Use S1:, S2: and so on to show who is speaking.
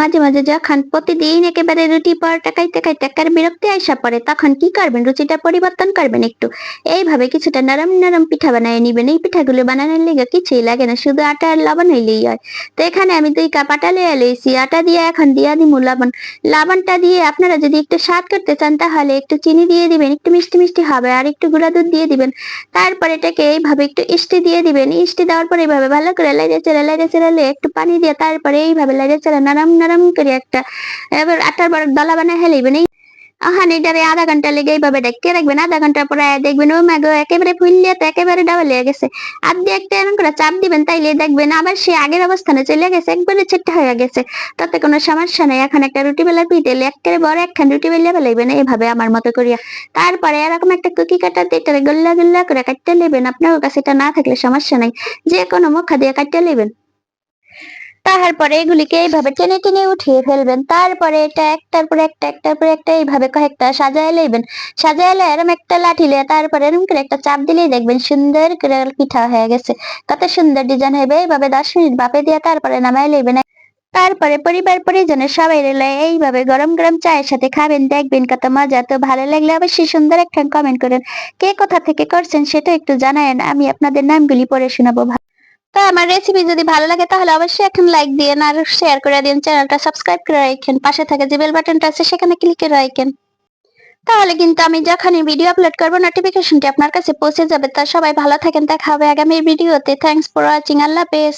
S1: মাঝে মাঝে যখন প্রতিদিন একেবারে রুটি পরোটা খাইতে খাইতে একেবারে বিরক্তি আইসা পড়ে, তখন কি করবেন? রুচিটা পরিবর্তন করবেন একটু। এইভাবে কিছুটা নরম নরম পিঠা বানিয়ে নিবেন। এই পিঠাগুলো বানানোর লেগে কিছুই লাগে না, শুধু আটা আর লবণ হইলেই হয়। তো এখানে আমি দুই কাপ আটা লিয়ে লইছি। আটা দিয়ে এখন দিয়া দিমু লবণ। লবণটা দিয়ে আপনারা যদি একটু স্বাদ করতে চান, তাহলে একটু চিনি দিয়ে দিবেন, একটু মিষ্টি মিষ্টি হবে, আর একটু গুঁড়া দুধ দিয়ে দিবেন। তারপর এটাকে এইভাবে একটু ইস্টি দিয়ে দিবেন। ইস্টি দেওয়ার পরে এইভাবে ভালো করে লাইড়ে চেড়ে, লাইড়ে চেড়ালে একটু পানি দিয়ে তারপরে এইভাবে লাইড়ে চেড়ে নরম নরম করে একটা। এবার আটার বড় দলা বানায় হেলিবেন এই আহান এটারে আধা ঘণ্টা লেগে এইভাবে ডেকে রাখবেন, আধা ঘণ্টা পরে দেখবেন, ও মাগো, একেবারে ফুললিয়া তো একেবারে ডাবা লেগে গেছে। আর দিয়ে একটা এমন করে চাপ দিবেন, তাইলে দেখবেন আবার সে আগের অবস্থানে চলে গেছে, একবারে ছিট্টা হয়ে গেছে। তাতে কোনো সমস্যা নেই, এখন একটা রুটি বেলার পিঠে একেবারে বড় একখান রুটি বেলিয়া বেলাইবেন এইভাবে আমার মতো করিয়া। তারপরে এরকম একটা কুকি কাটাতে এটারে গোল্লা গোল্লা করে কাটতে নেবেন আপনার কাছে এটা না থাকলে সমস্যা নাই যে কোনো মুখা দিয়ে কাটতে নেবেন তারপরে এগুলিকে এইভাবে টেনে টেনে উঠিয়ে ফেলবেন। তারপরে এটা একটার পর একটা, একটার পর একটা এইভাবে কয়েকটা সাজায় লইবেন। সাজায় লয়ে এরম একটা লাঠি লয়ে তারপরে এরম করে একটা চাপ দিলেই দেখবেন সুন্দর করে পিঠা হয়ে গেছে। কত সুন্দর ডিজাইন হবে। এইভাবে দশ মিনিট বাপে দিয়ে তারপরে নামাই লইবেন। তারপরে পরিবার পরিজনের সবাই এইভাবে গরম গরম চায়ের সাথে খাবেন, দেখবেন কত মজা। তো ভালো লাগলে অবশ্যই সুন্দর একটা কমেন্ট করেন। কে কোথা থেকে করছেন সেটা একটু জানায়েন। আমি আপনাদের নামগুলি পড়ে শোনাবো। তো আমার রেসিপি যদি ভালো লাগে তাহলে অবশ্যই এখন লাইক দিন আর শেয়ার করে দিন চ্যানেলটা সাবস্ক্রাইব করে রাখেন, পাশে থাকে যে বেল বাটনটা আছে সেখানে ক্লিক করে রাখেন। তাহলে কিন্তু আমি যখনই ভিডিও আপলোড করব নোটিফিকেশনটি আপনার কাছে পৌঁছে যাবে। তা সবাই ভালো থাকেন, দেখা হবে আগামী ভিডিওতে থ্যাংকস ফর ওয়াচিং আল্লাহ হাফেজ।